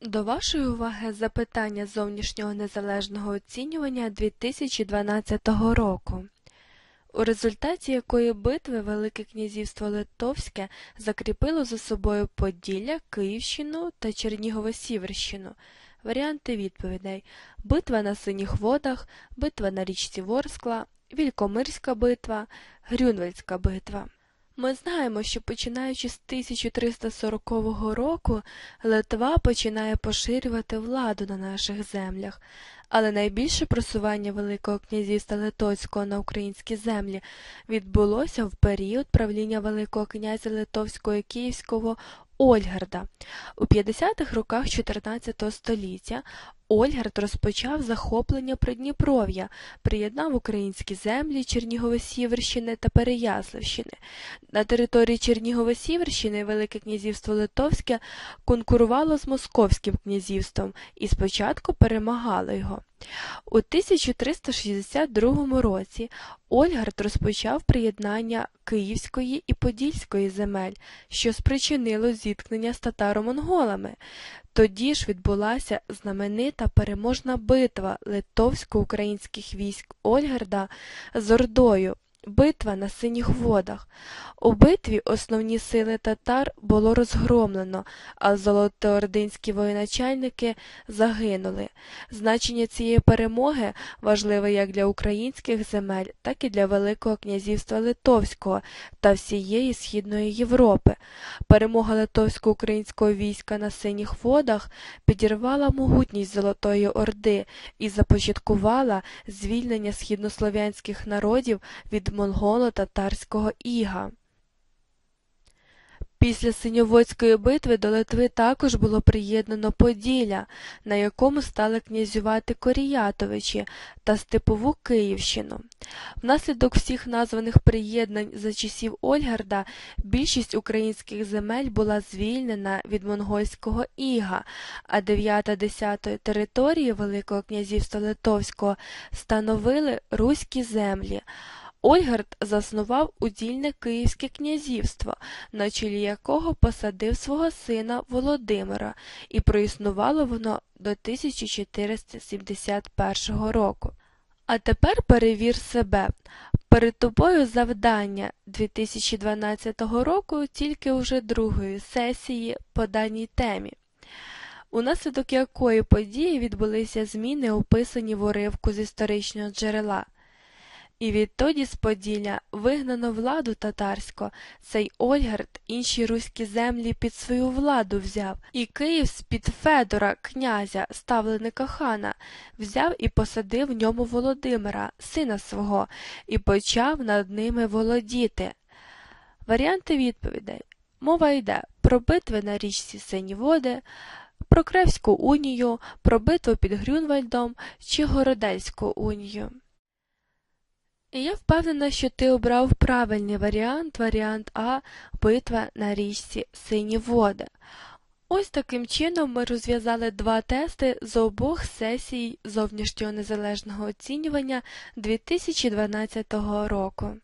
До вашої уваги запитання зовнішнього незалежного оцінювання 2012 року, у результаті якої битви Велике князівство Литовське закріпило за собою Поділля, Київщину та Чернігово-Сіверщину. Варіанти відповідей: Битва на Синіх водах, Битва на річці Ворскла, Вількомирська битва, Грюнвальдська битва. Ми знаємо, що починаючи з 1340 року Литва починає поширювати владу на наших землях, але найбільше просування Великого князівства Литовського на українські землі відбулося в період правління Великого князя Литовського і Київського Ольгарда. У 50-х роках 14 століття Ольгард розпочав захоплення Придніпров'я, приєднав українські землі Чернігово-Сіверщини та Переяславщини. На території Чернігово-Сіверщини Велике князівство Литовське конкурувало з Московським князівством і спочатку перемагало його. У 1362 році Ольгард розпочав приєднання Київської і Подільської земель, що спричинило зіткнення з татаро-монголами. Тоді ж відбулася знаменита переможна битва литовсько-українських військ Ольгарда з Ордою. Битва на синіх водах. У битві основні сили татар було розгромлено, а золотоординські воєначальники загинули. Значення цієї перемоги важливе як для українських земель, так і для Великого князівства Литовського та всієї Східної Європи. Перемога литовсько-українського війська на синіх водах підірвала могутність Золотої Орди і започаткувала звільнення східнослов'янських народів від монголо-татарського іга. Після Синьоводської битви до Литви також було приєднано Поділля, на якому стали князювати Коріятовичі та Степову Київщину. Внаслідок всіх названих приєднань за часів Ольгарда більшість українських земель була звільнена від монгольського іга, а 9-10 території Великого князівства Литовського становили руські землі. Ольгард заснував удільне Київське князівство, на чолі якого посадив свого сина Володимира, і проіснувало воно до 1471 року. А тепер перевір себе. Перед тобою завдання 2012 року тільки уже другої сесії по даній темі. Унаслідок якої події відбулися зміни, описані в уривку з історичного джерела. І відтоді з Поділля вигнано владу татарську, цей Ольгард інші руські землі під свою владу взяв, і Київ з-під Федора, князя, ставленика хана, взяв і посадив в ньому Володимира, сина свого, і почав над ними володіти. Варіанти відповідей мова йде про битви на річці Сині Води, про Кревську унію, про битву під Грюнвальдом чи Городельську унію. Я впевнена, що ти обрав правильний варіант, варіант А битва на річці Сині води. Ось таким чином ми розв'язали два тести з обох сесій зовнішнього незалежного оцінювання 2012 року.